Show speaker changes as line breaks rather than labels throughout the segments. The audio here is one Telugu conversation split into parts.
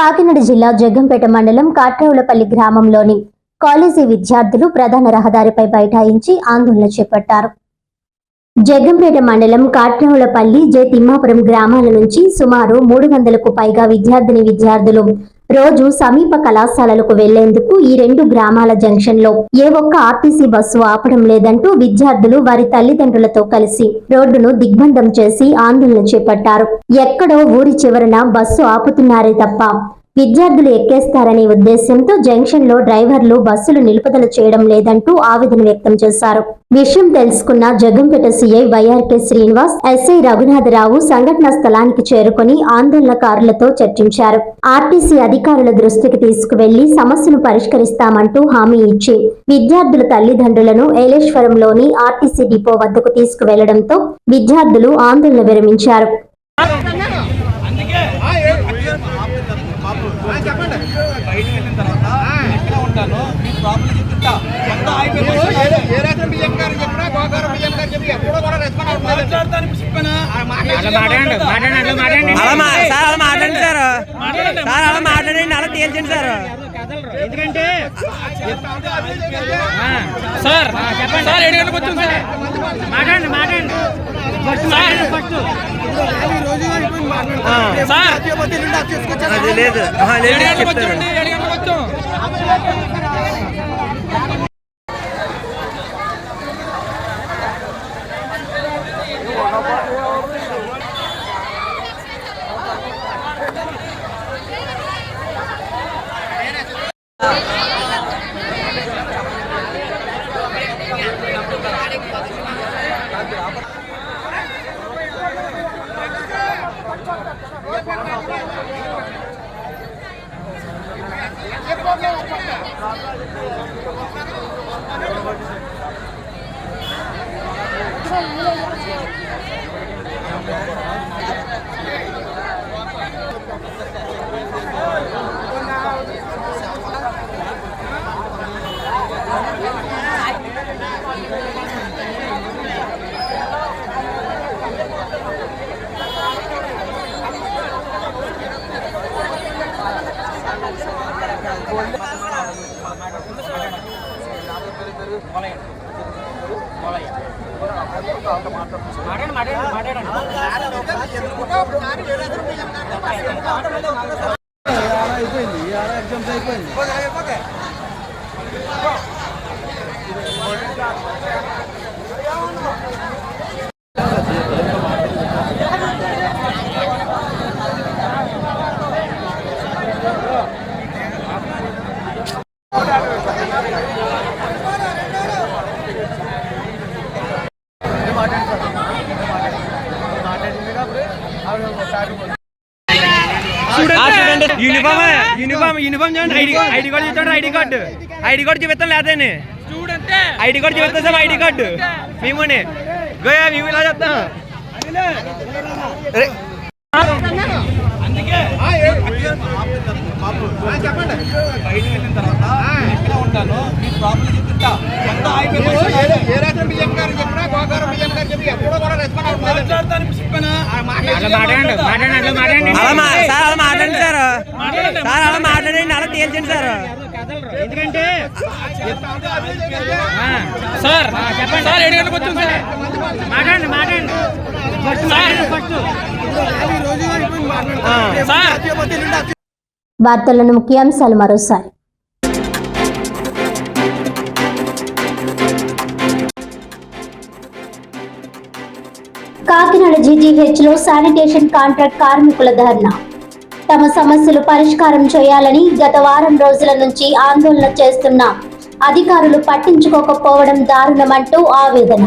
కాకినాడ జిల్లా జగ్గంపేట మండలం కాట్రేవులపల్లి గ్రామంలోని కాలేజీ విద్యార్థులు ప్రధాన రహదారిపై బైఠాయించి ఆందోళన చేపట్టారు. జగ్గంపేట మండలం కాట్రేవులపల్లి జె తిమ్మాపురం గ్రామాల నుంచి సుమారు మూడు వందలకు పైగా విద్యార్థిని విద్యార్థులు రోజు సమీప కళాశాలలకు వెళ్ళేందుకు ఈ రెండు గ్రామాల జంక్షన్లో ఏ ఒక్క ఆర్టీసీ బస్సు ఆపడం లేదంటూ విద్యార్థులు వారి తల్లిదండ్రులతో కలిసి రోడ్డును దిగ్బంధం చేసి ఆందోళన చేపట్టారు. ఎక్కడో ఊరి చివరన బస్సు ఆపుతున్నారే తప్ప విద్యార్థులు ఎక్కేస్తారనే ఉద్దేశంతో జంక్షన్లో డ్రైవర్లు బస్సులు నిలుపుదల చేయడం లేదంటూ ఆవేదన వ్యక్తం చేశారు. విషయం తెలుసుకున్న Jaggampeta C I Y R K Srinivas S I Raghunatharao సంఘటన స్థలానికి చేరుకుని ఆందోళనకారులతో చర్చించారు. ఆర్టీసీ అధికారుల దృష్టికి తీసుకువెళ్ళి సమస్యను పరిష్కరిస్తామంటూ హామీ ఇచ్చి విద్యార్థుల తల్లిదండ్రులను ఏలేశ్వరంలోని ఆర్టీసీ డిపో వద్దకు తీసుకువెళ్ళడంతో విద్యార్థులు ఆందోళన విరమించారు
చెప్పండి బయటికి వెళ్ళిన తర్వాత నేను ఎక్కడ ఉంటాను మీ ప్రాబ్లం చెప్తుంటా. ఎంత
ఏ రాత్రి బియ్యం గారు చెప్పినా గోకారం బియ్యం గారు చెప్పి ఎప్పుడో కూడా రెస్పాండ్ అవుతుంది
మాట్లాడతాను చెప్పానా?
అలా మా సార్ అలా మాట్లాడండి సార్. సార్ అలా మాట్లాడండి అలా తేల్చండి సార్.
ఎందుకంటే సార్ చెప్పండి సార్ ఏడు గంటలకు వచ్చాం సార్. మాట్లాడండి మాట్లాడండి. Sir first. సార్.
లేదు.
ఏడు గంటలకు వచ్చామండి ఏడు గంటలకు వచ్చాం. Yeah.
అయిపోయింది ఆరా ఎగ్జామ్స్ అయిపోయింది ఓకే యూనిఫామ్ యూనిఫామ్ యూనిఫామ్ చూడండి. I D I D card చూడండి I D card. I D card చూపిస్తాం లేదని ఐడి కార్డు చూపిస్తాం సార్ ఐడి కార్డు. మేమునే. గోయా మేము ఇలా చెప్తాం.
చెప్పండి.
బయటికి వెళ్ళిన తర్వాత ఎక్కడ ఉంటాను మీ ప్రాబ్లం చెప్తుంటా. ఎంత అయిపోయింది
గారు చెప్పినా గోకారం బియ్యం గారు చెప్పి ఎప్పుడో కూడా రెస్పాండ్ అవుతుంది
మాట్లాడతాను ఇప్పుడు చెప్పానా
అలా మా సార్ అలా మాట్లాడండి సార్. సార్ అలా మాట్లాడండి. అలా తేల్చండి సార్.
ఎందుకంటే సార్ చెప్పండి. సార్ ఏడు గంటలకు వచ్చాం సార్. మాట్లాడండి మాట్లాడండి. సార్. First sir.
వార్తలను ముఖ్యాంశాలు మరోసారి. కాకినాడ జీజీహెచ్లో శానిటేషన్ కాంట్రాక్ట్ కార్మికుల ధర్నా. తమ సమస్యలు పరిష్కారం చేయాలని గత వారం రోజుల నుంచి ఆందోళన చేస్తున్న. అధికారులు పట్టించుకోకపోవడం దారుణమంటూ ఆవేదన.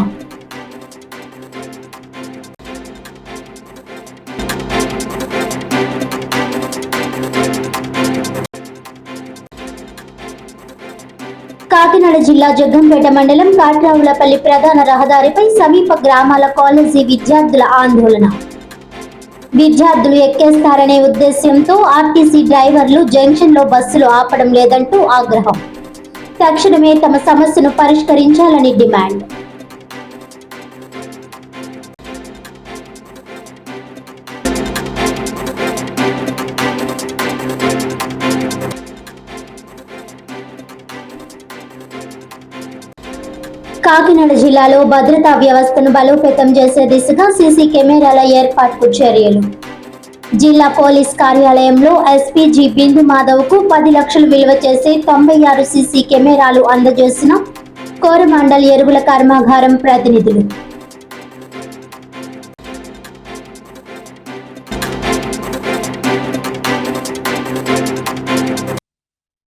కాకినాడ జిల్లా జగ్గంపేట మండలం కాట్రావులపల్లి ప్రధాన రహదారిపై సమీప గ్రామాల కాలేజీ విద్యార్థుల ఆందోళన. విద్యార్థులు ఎక్కేస్తారనే ఉద్దేశ్యంతో ఆర్టీసీ డ్రైవర్లు జంక్షన్లో బస్సులు ఆపడం లేదంటూ ఆగ్రహం. తక్షణమే తమ సమస్యను పరిష్కరించాలని డిమాండ్. కాకినాడ జిల్లాలో భద్రతా వ్యవస్థను బలోపేతం చేసే దిశగా సీసీ కెమెరాల ఏర్పాటుకు చర్యలు. జిల్లా పోలీస్ కార్యాలయంలో ఎస్పీజీ బిందు మాధవ్కు పది లక్షలు విలువ చేసే తొంభై ఆరు సీసీ కెమెరాలు అందజేసిన కోరమండల్ ఎరువుల కర్మాగారం ప్రతినిధులు.